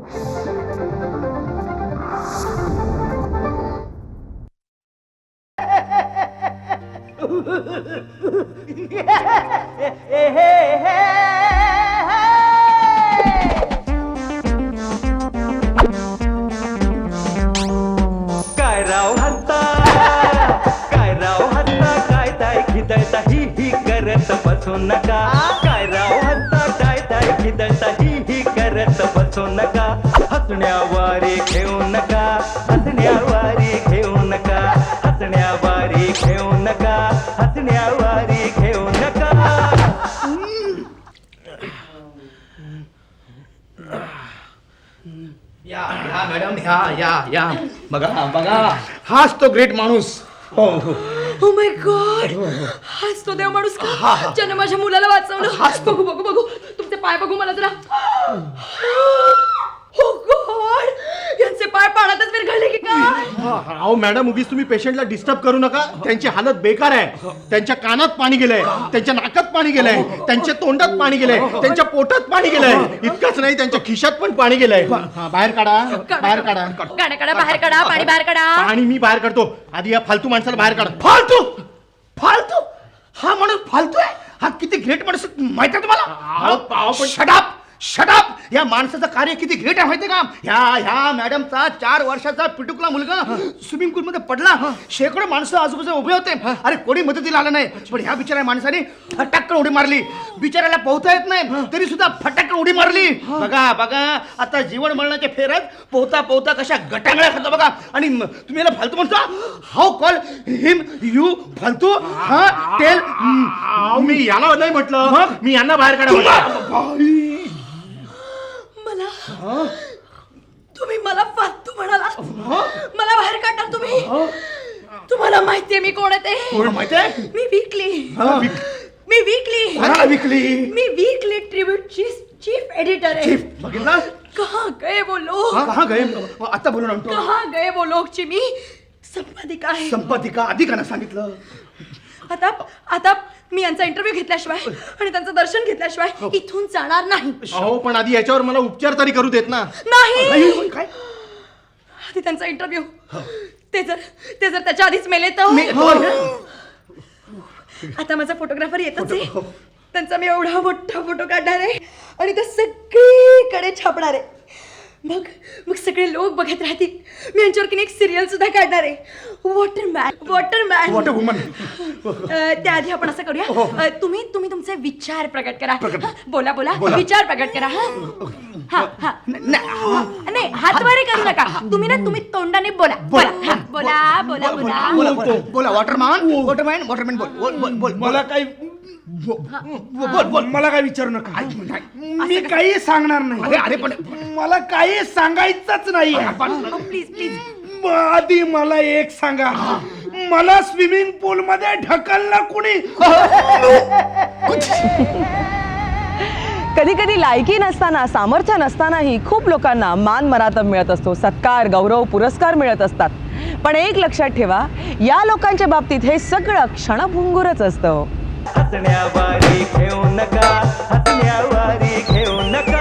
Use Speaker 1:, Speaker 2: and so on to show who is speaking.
Speaker 1: काय राव हत्ता काय राव हत्ता काय ताय खिदळता? ही ही करत बसू नका. करत बसू नका हसण्यावारे घेऊ नका हसण्यावारे घेऊ नका हसण्यावारे घेऊ नका हसण्यावारे घेऊ नका.
Speaker 2: या या मॅडम या या या. बघा बघा. हाच तो ग्रेट माणूस. हो. हो
Speaker 3: ओ माय गॉड हाच तो देव माणूस का? ज्याने माझ्या मुलाला वाचवलं. बघू बघू बघू. तुमचे पाय बघू मला जरा. हो गॉड! यांचे पाय पाण्यातच विरघळले की काय?
Speaker 4: अहो मॅडम उगीच तुम्ही पेशंटला डिस्टर्ब करू नका. त्यांची हालत बेकार आहे. त्यांच्या कानात पाणी गेलंय. त्यांच्या नाकात पाणी गेलंय. त्यांच्या तोंडात पाणी गेलंय. त्यांच्या पोटात पाणी गेलंय. इतकंच नाही त्यांच्या खिशात पण पाणी गेलंय. हा, बाहेर काढा. बाहेर काढा.
Speaker 3: काढा काढा बाहेर काढा. पाणी बाहेर काढा.
Speaker 4: पाणी मी बाहेर काढतो. आधी या फालतू माणसाला बाहेर काढा. फालतू! फालतू? हा माणूस फालतू आहे? हा किती ग्रेट माणूस आहे, माहिती आहे तुम्हाला? शटाप या माणसाचं कार्य किती ग्रेट आहे माहिती का? ह्या ह्या मॅडमचा चार वर्षाचा पिटुकला मुलगा स्विमिंग पूल मध्ये पडला. शेकडो माणसं आजूबाजूला उभे होते. अरे कोणी मदतीला आलं नाही. पण ह्या बिचाऱ्या माणसाने फटाकन उडी मारली. बिचाऱ्याला पोहता येत नाही. तरी सुद्धा फटाकन उडी मारली. बघा बघा. आता जीवन मरणाच्या फेऱ्यात पोहता पोहता कशा गटांगळ्या खातो बघा. आणि तुम्ही याला फालतू म्हणता? हाऊ कॉल हिम यू फालतू? हा? टेल मी याला नाही म्हटलं. मी यांना बाहेर काढा
Speaker 3: तुम्ही मला फालतू म्हणाला मला बाहेर काढणार तुम्ही? तुम्हाला माहितीये मी कोण आहे ते?
Speaker 4: कोण माहितीये?
Speaker 3: मी वीकली
Speaker 4: हा, विक-
Speaker 3: मी वीकली
Speaker 4: विकली
Speaker 3: मी weekly tribute chief chief editor आहे.
Speaker 4: चीफ बघितलं?
Speaker 3: कहाँ गए वो लोग?
Speaker 4: कहा गए? आता बोलून आणतो
Speaker 3: कहाँ गए वो लोग ची मी संपादिका आहे.
Speaker 4: संपादिका अधिकानं सांगितलं?
Speaker 3: आता आता मी यांचा इंटरव्ह्यू घेतल्याशिवाय आणि त्यांचं दर्शन घेतल्याशिवाय इथून जाणार नाही.
Speaker 4: अहो पण आधी याच्यावर मला उपचार तरी करू देत ना.
Speaker 3: नाही!
Speaker 4: काय?
Speaker 3: आधी त्यांचा इंटरव्ह्यू ते जर ते जर त्याच्या आधीच मेले तर? आता माझा फोटोग्राफर येतच आहे. त्यांचा मी एवढा मोठा फोटो काढणार आहे आणि ते सगळीकडे छापणार आहे. मग मग सगळे लोक बघत राहतील. मी यांच्यावर की एक सिरियल सुद्धा काढणार आहे. वॉटरमॅन वॉटरमॅन
Speaker 4: वॉटर वुमन
Speaker 3: त्याआधी आपण असं करूया. अ, तुम्ही तुम्ही तुमचे विचार प्रकट करा. हा, बोला बोला. विचार प्रकट करा हा. हा हा. नाही हात वरे करू नका. तुम्ही ना तुम्ही तोंडाने बोला. बोला. हा, बोला बोला बोला.
Speaker 4: बोला बोला. बोला वॉटरमॅन वॉटरमॅन वॉटरमॅन बोल. बोल बोल बोल.
Speaker 5: मला काही बोल बोल. मला काय विचारू नका. मी काही सांगणार नाही.
Speaker 4: अरे पण
Speaker 5: मला काही सांगायचंच नाही.
Speaker 3: प्लीज प्लीज
Speaker 5: आधी मला एक सांगा. मला स्विमिंग पूल मध्ये ढकललं कुणी?
Speaker 6: कधी कधी लायकी नसताना सामर्थ्य नसतानाही खूप लोकांना मान मरातब मिळत असतो. सत्कार गौरव पुरस्कार मिळत असतात. पण एक लक्षात ठेवा या लोकांच्या बाबतीत हे सगळं क्षणभंगुरच असतं.
Speaker 1: हसण्यावारी घेऊ नका हसण्यावारी घेऊ नका.